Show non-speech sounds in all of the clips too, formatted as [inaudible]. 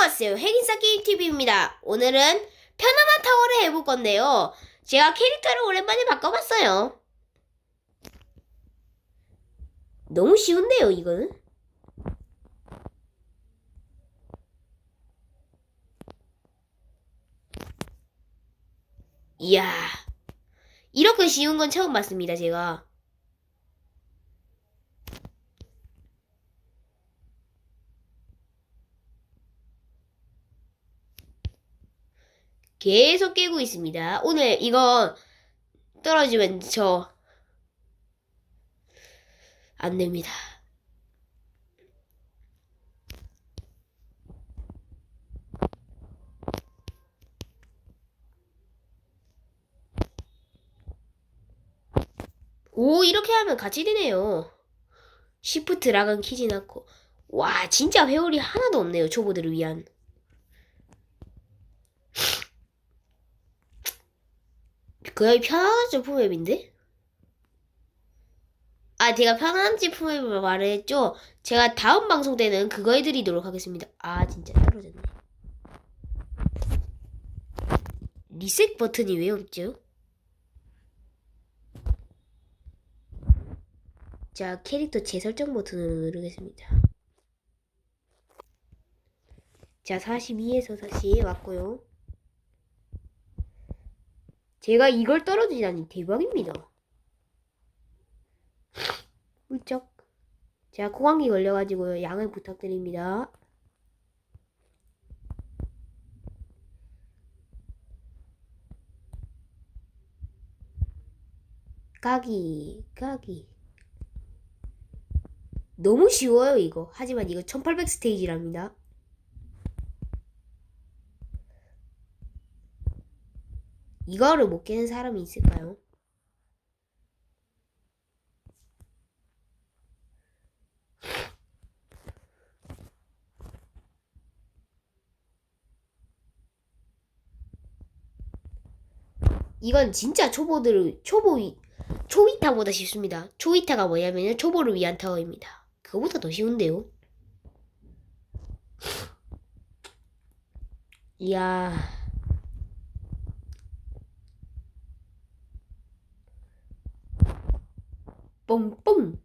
안녕하세요. 핵인싸 게임TV입니다. 오늘은 편안한 타워를 해볼 건데요. 제가 캐릭터를 오랜만에 바꿔봤어요. 너무 쉬운데요, 이거는? 이야, 이렇게 쉬운 건 처음 봤습니다, 제가. 계속 깨고 있습니다. 오늘 이거 떨어지면 저 안 됩니다. 오, 이렇게 하면 같이 되네요. 시프트 락은 키진 않고. 와, 진짜 회오리 하나도 없네요. 초보들을 위한. 거의 편안한 제품앱인데? 아, 제가 편안한 제품앱을 말했죠? 제가 다음 방송 때는 그거 해드리도록 하겠습니다. 아, 진짜 떨어졌네. 리셋 버튼이 왜 없죠? 자, 캐릭터 재설정 버튼을 누르겠습니다. 자, 42에서 다시 왔고요. 제가 이걸 떨어지다니 대박입니다. 훌쩍. 제가 코감기 걸려가지고요. 양을 부탁드립니다. 까기, 까기. 너무 쉬워요, 이거. 하지만 이거 1800 스테이지랍니다. 이거를 못 깨는 사람이 있을까요? 이건 진짜 초보들을 초보 위, 초위타보다 쉽습니다. 초위타가 뭐냐면 초보를 위한 타워입니다. 그거보다 더 쉬운데요. 이야. 뽕뽕.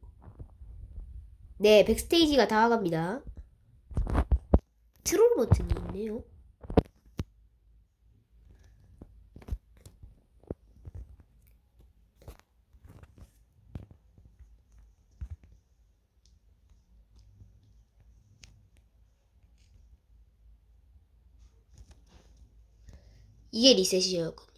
네, 백스테이지가 다가갑니다. 트롤 버튼이 있네요. 이게 리셋이었군요.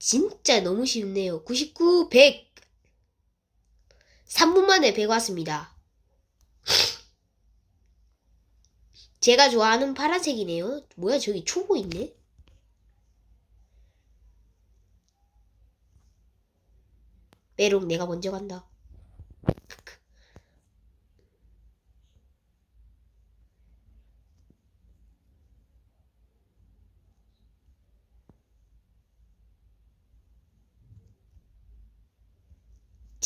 진짜 너무 쉽네요. 99, 100. 3분 만에 100 왔습니다. 제가 좋아하는 파란색이네요. 뭐야, 저기 초보 있네? 메롱, 내가 먼저 간다.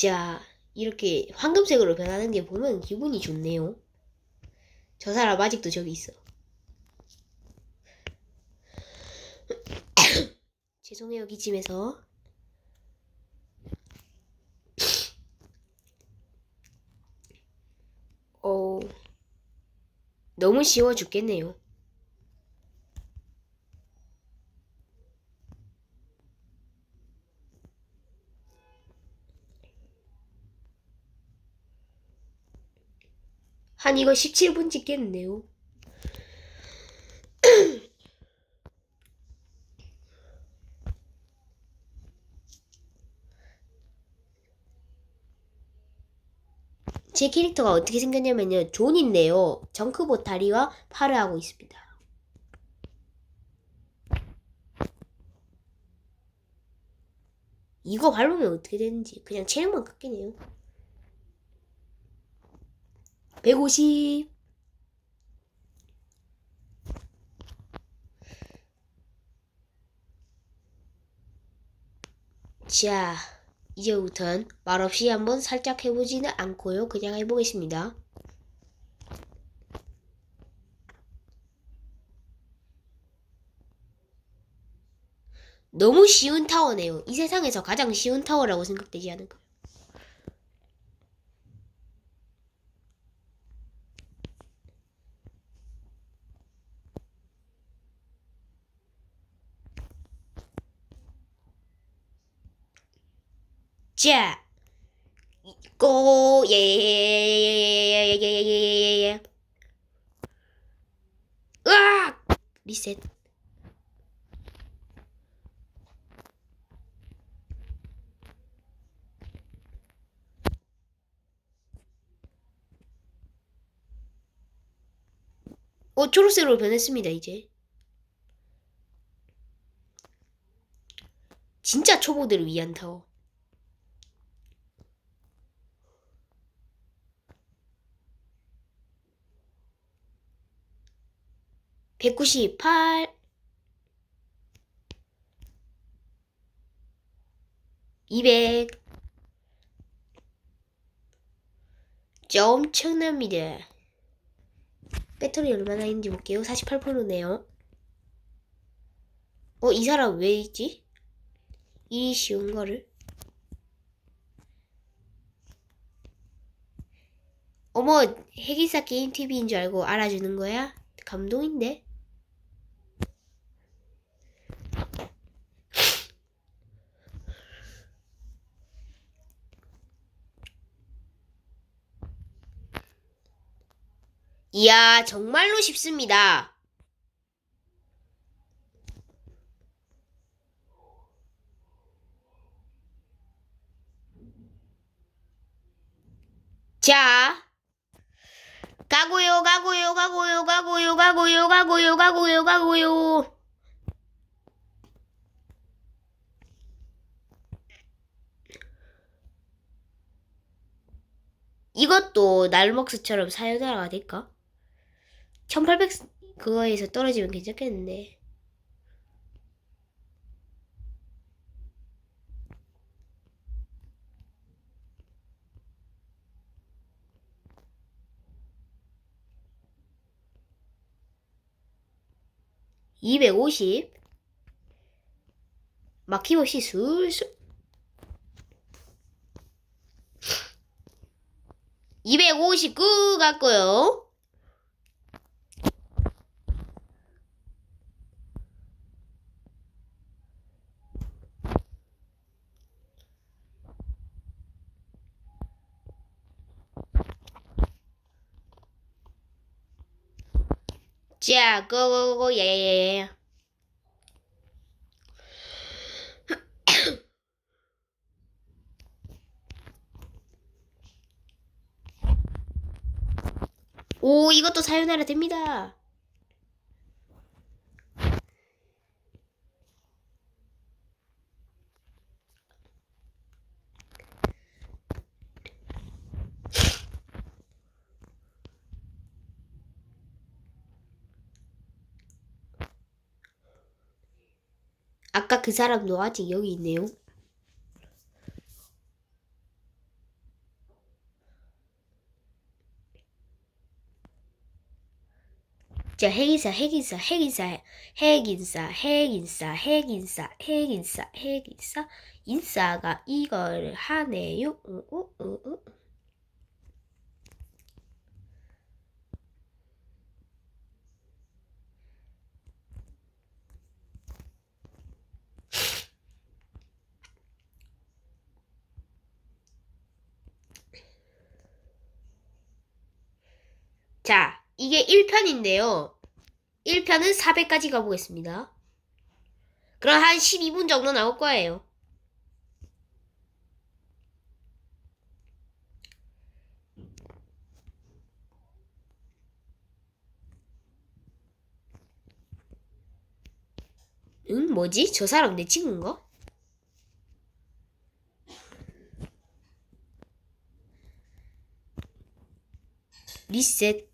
자, 이렇게 황금색으로 변하는 게 보면 기분이 좋네요. 저 사람 아직도 저기 있어. [coughs] 죄송해요, 기침해서. [coughs] 어, 너무 쉬워 죽겠네요. 한 이거 17분 찍겠는데요. [clears throat] 제 캐릭터가 어떻게 생겼냐면요. 존인데요. 정크보 다리와 팔을 하고 있습니다. 이거 밟으면 어떻게 되는지 그냥 체력만 깎이네요. 150. 자, 이제부턴 말없이 한번 살짝 해보지는 않고요. 그냥 해보겠습니다. 너무 쉬운 타워네요. 이 세상에서 가장 쉬운 타워라고 생각되지 않을까? 자, 고, 예, 예, 예, 예, 예, 예, 예, 예, 예, 예. 으악! 리셋. 어, 초록색으로 변했습니다, 이제. 진짜 초보들을 위한 타워. 백구십팔, 이백. 진짜 엄청납니다. 배터리 얼마나 있는지 볼게요. 48%네요. 어, 이 사람 왜 있지? 이 쉬운 거를. 어머, 핵이사 게임 TV인 줄 알고 알아주는 거야? 감동인데? 이야, 정말로 쉽습니다. 자, 가고요, 가고요, 가고요, 가고요, 가고요, 가고요, 가고요, 가고요. 이것도 날먹스처럼 사요나라가 될까? 1800 그거에서 떨어지면 괜찮겠는데. (250) 막힘없이 술술. (259) 같고요 자, 고고고 예. [coughs] 오, 이것도 사요나라 됩니다. 아까 그 사람도 아직 여기 있네요. 자, 핵인사, 핵인사, 핵인사, 핵인사, 핵인사, 핵인사, 핵인사, 핵인사, 인사가 이걸 하네요. 어, 어, 어, 어. 자, 이게 1편인데요. 1편은 400까지 가보겠습니다. 그럼 한 12분 정도 나올 거예요. 응? 뭐지? 저 사람 내 친구인가? 리셋.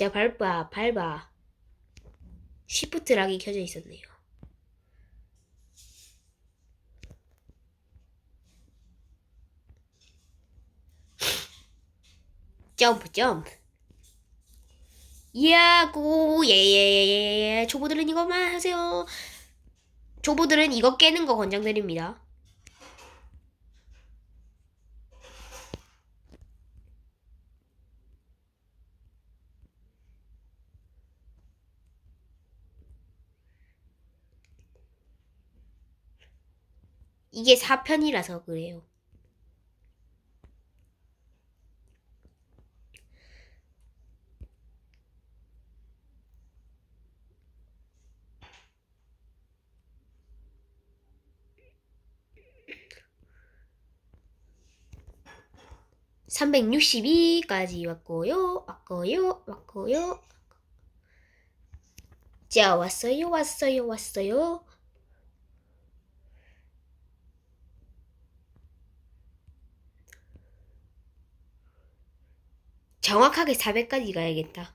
자, 밟아, 밟아. 시프트 락이 켜져 있었네요. 점프, 점프. 야구, 예예예예. 예, 예, 예. 초보들은 이거만 하세요. 초보들은 이거 깨는 거 권장드립니다. 이게 4편이라서 그래요. (362까지) 왔고요 왔고요 왔고요. 자 왔어요 왔어요 왔어요 정확하게 400까지 가야겠다.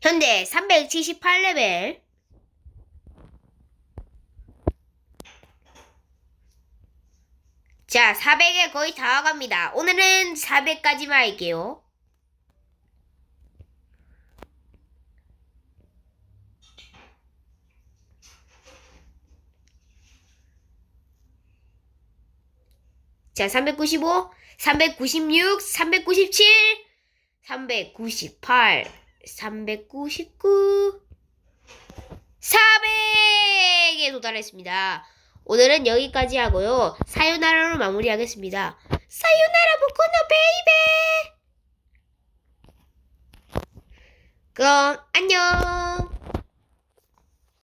현재 378레벨. 자, 400에 거의 다 와갑니다. 오늘은 400까지만 할게요. 자, 395, 396, 397, 398, 399, 400에 도달했습니다. 오늘은 여기까지 하고요. 사요나라로 마무리하겠습니다. 사요나라 무코노 베이베! 그럼 안녕!